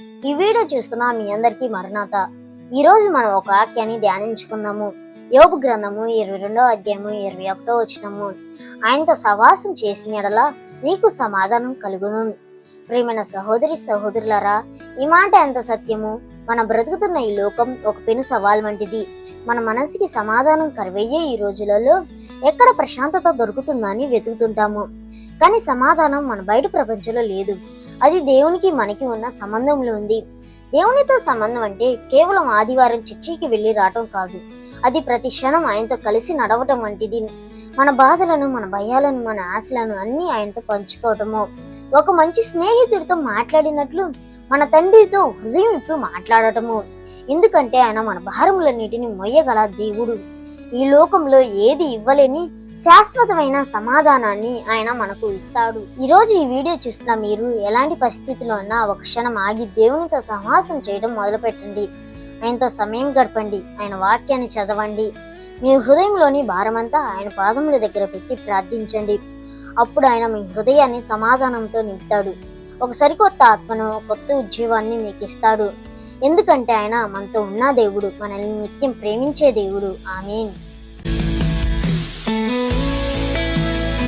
ఈ వీడియో చూస్తున్న మీ అందరికీ మరణాత. ఈ రోజు మనం ఒక వాక్యాన్ని ధ్యానించుకుందాము. యోబు గ్రంథము ఇరవై రెండో అధ్యాయము ఇరవై ఒకటో వచ్చినము ఆయనతో సవాసం చేసిన ఎడల నీకు సమాధానం కలుగును. ప్రియమైన సహోదరి సహోదరులారా ఈ మాట ఎంత సత్యము? మన బ్రతుకుతున్న ఈ లోకం ఒక పెను సవాల్ వంటిది. మన మనసుకి సమాధానం కరువయ్యే ఈ రోజులలో ఎక్కడ ప్రశాంతత దొరుకుతుందని వెతుకుతుంటాము. కానీ సమాధానం మన బయట ప్రపంచంలో లేదు. అది దేవునికి మనకి ఉన్న సంబంధంలో ఉంది. దేవునితో సంబంధం అంటే కేవలం ఆదివారం చర్చికి వెళ్ళి రావటం కాదు. అది ప్రతి క్షణం ఆయనతో కలిసి నడవటం వంటిది. మన బాధలను మన భయాలను మన ఆశలను అన్నీ ఆయనతో పంచుకోవటము. ఒక మంచి స్నేహితుడితో మాట్లాడినట్లు మన తండ్రితో హృదయం ఇప్పి మాట్లాడటము. ఎందుకంటే ఆయన మన భారములన్నిటిని మొయ్యగల దేవుడు. ఈ లోకంలో ఏది ఇవ్వలేని శాశ్వతమైన సమాధానాన్ని ఆయన మనకు ఇస్తాడు. ఈరోజు ఈ వీడియో చూస్తున్న మీరు ఎలాంటి పరిస్థితిలో ఉన్నా ఒక క్షణం ఆగి దేవునితో సహవాసం చేయడం మొదలుపెట్టండి. ఆయనతో సమయం గడపండి. ఆయన వాక్యాన్ని చదవండి. మీ హృదయంలోని భారమంతా ఆయన పాదముల దగ్గర పెట్టి ప్రార్థించండి. అప్పుడు ఆయన మీ హృదయాన్ని సమాధానంతో నింపుతాడు. ఒక సరికొత్త ఆత్మను కొత్త ఉద్యోగాన్ని మీకు ఇస్తాడు. ఎందుకంటే ఆయన మనతో ఉన్న దేవుడు. మనల్ని నిత్యం ప్రేమించే దేవుడు. ఆమెన్.